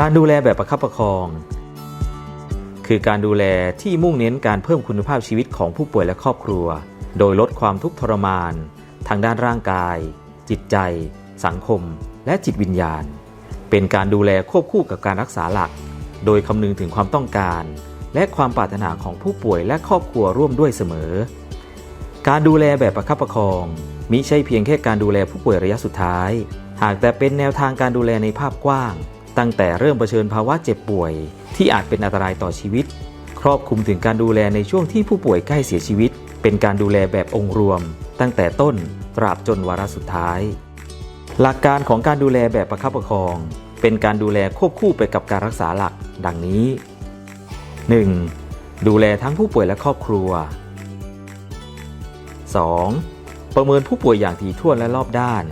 การดูแลแบบประคับประคอง คือการดูแลที่มุ่งเน้นการเพิ่มคุณภาพชีวิตของผู้ป่วยและครอบครัว โดยลดความทุกข์ทรมาน ทางด้านร่างกาย จิตใจ สังคม และจิตวิญญาณ เป็นการดูแลควบคู่กับการรักษาหลัก โดยคำนึงถึงความต้องการ และความปรารถนาของผู้ป่วยและครอบครัวร่วมด้วยเสมอ การดูแลแบบประคับประคองมิใช่เพียงแค่การดูแลผู้ป่วยระยะสุดท้าย หากแต่เป็นแนวทางการดูแลในภาพกว้าง ตั้งแต่เริ่มเผชิญภาวะเจ็บป่วย ที่อาจเป็นอันตรายต่อชีวิต ครอบคลุมถึงการดูแลในช่วงที่ผู้ป่วยใกล้เสียชีวิต เป็นการดูแลแบบองค์รวม ตั้งแต่ต้นตราบจนวาระสุดท้าย หลักการของการดูแลแบบประคับประคอง เป็นการดูแลควบคู่ไปกับการรักษาหลัก ดังนี้ 1. ดูแลทั้งผู้ป่วยและครอบครัว 2. ประเมินผู้ป่วยอย่างถี่ถ้วนและรอบด้าน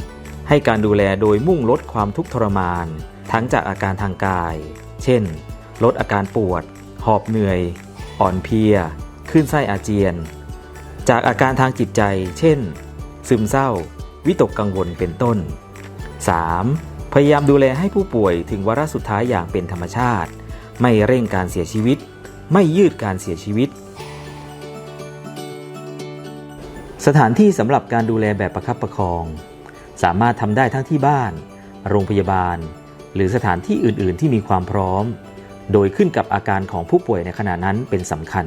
ให้การดูแลโดยมุ่งลดความทุกข์ทรมาน ทั้งจากอาการทางกาย เช่น ลดอาการปวด หอบเหนื่อย อ่อนเพลียคลื่นไส้อาเจียน จากอาการทางจิตใจ เช่น ซึมเศร้า วิตกกังวลเป็นต้น 3. พยายามดูแลให้ผู้ป่วยถึงวาระสุดท้ายอย่างเป็นธรรมชาติ ไม่เร่งการเสียชีวิต ไม่ยืดการเสียชีวิต สถานที่สำหรับการดูแลแบบประคับประคอง สามารถทำได้ทั้งที่บ้าน โรงพยาบาล หรือสถานที่อื่น ๆ ที่มีความพร้อม โดยขึ้นกับอาการของผู้ป่วยในขณะนั้นเป็นสำคัญ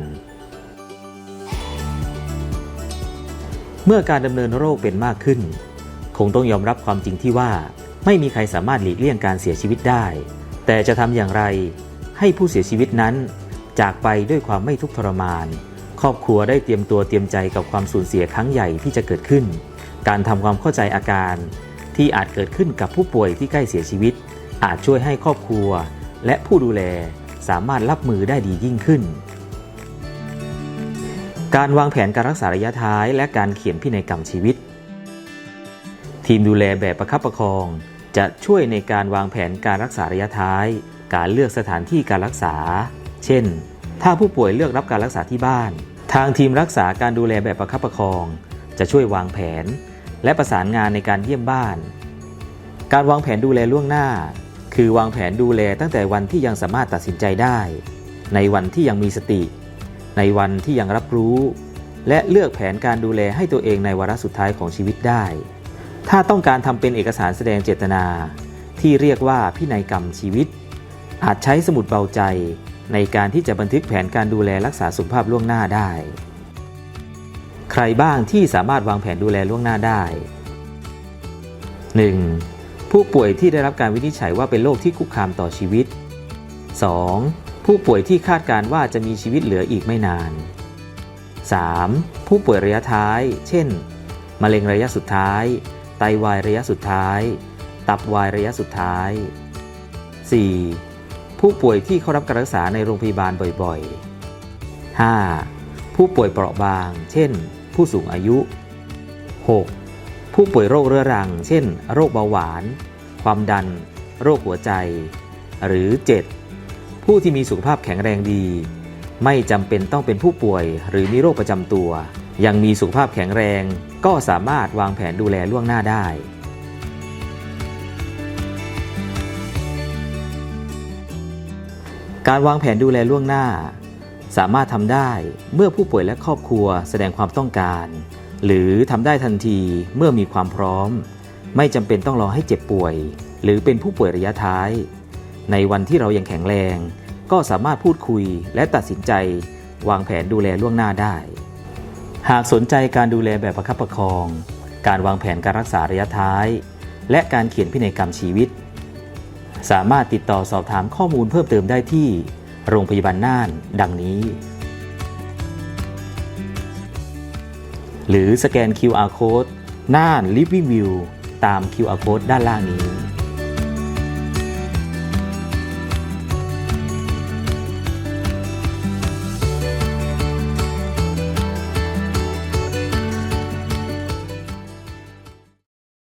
เมื่อการดำเนินโรคเป็นมากขึ้น คงต้องยอมรับความจริงที่ว่า ไม่มีใครสามารถหลีกเลี่ยงการเสียชีวิตได้ แต่จะทำอย่างไร ให้ผู้เสียชีวิตนั้น จากไปด้วยความไม่ทุกข์ทรมาน ครอบครัวได้เตรียมตัวเตรียมใจกับความสูญเสียครั้งใหญ่ที่จะเกิดขึ้น การทำความเข้าใจอาการที่อาจเกิดขึ้นกับผู้ป่วยที่ใกล้เสียชีวิต อาจช่วยให้ครอบครัว และผู้ดูแลสามารถรับมือได้ดียิ่งขึ้น การวางแผนการรักษาระยะท้าย และการเขียนพินัยกรรมชีวิต ทีมดูแลแบบประคับประคอง จะช่วยในการวางแผนการรักษาระยะท้าย การเลือกสถานที่การรักษา เช่น ถ้าผู้ป่วยเลือกรับการรักษาที่บ้าน ทางทีมรักษาการดูแลแบบประคับประคอง จะช่วยวางแผน และประสานงานในการเยี่ยมบ้าน การวางแผนดูแลล่วงหน้า คือวางแผนดูแลตั้งแต่วันที่ยังสามารถตัดสินใจได้ ในวันที่ยังมีสติ ในวันที่ยังรับรู้ และเลือกแผนการดูแลให้ตัวเองในวาระสุดท้ายของชีวิตได้ ถ้าต้องการทำเป็นเอกสารแสดงเจตนา ที่เรียกว่าพินัยกรรมชีวิต อาจใช้สมุดเบาใจ ในการที่จะบันทึกแผนการดูแลรักษาสุขภาพล่วงหน้าได้ ใครบ้างที่สามารถวางแผนดูแลล่วงหน้าได้ 1. ผู้ป่วยที่ได้รับการวินิจฉัยว่าเป็นโรคที่คุกคามต่อชีวิต 2. ผู้ป่วยที่คาดการว่าจะมีชีวิตเหลืออีกไม่นาน 3. ผู้ป่วยระยะท้าย เช่น มะเร็งระยะสุดท้าย ไตวายระยะสุดท้าย ตับวายระยะสุดท้าย 4. ผู้ป่วยที่เข้ารับการรักษาในโรงพยาบาลบ่อยๆ 5. ผู้ป่วยเปราะบาง เช่น ผู้สูงอายุ 6. ผู้ป่วยโรคเรื้อรัง เช่น โรคเบาหวาน ความดัน โรคหัวใจ หรือ 7. ผู้ที่มีสุขภาพแข็งแรงดี ไม่จำเป็นต้องเป็นผู้ป่วย หรือมีโรคประจำตัว ยังมีสุขภาพแข็งแรง ก็สามารถวางแผนดูแลล่วงหน้าได้ การวางแผนดูแลล่วงหน้า สามารถทำได้เมื่อผู้ป่วยและครอบครัวแสดงความต้องการ หรือทำได้ทันทีเมื่อมีความพร้อม ไม่จำเป็นต้องรอให้เจ็บป่วย หรือเป็นผู้ป่วยระยะท้าย ในวันที่เรายังแข็งแรง ก็สามารถพูดคุยและตัดสินใจ วางแผนดูแลล่วงหน้าได้ หากสนใจการดูแลแบบประคับประคอง การวางแผนการรักษาระยะท้าย และการเขียนพินัยกรรมชีวิต สามารถติดต่อสอบถามข้อมูลเพิ่มเติมได้ที่ โรงพยาบาลน่าน ดังนี้ หรือสแกน QR Code น่าน Living View ตาม QR Code ด้านล่างนี้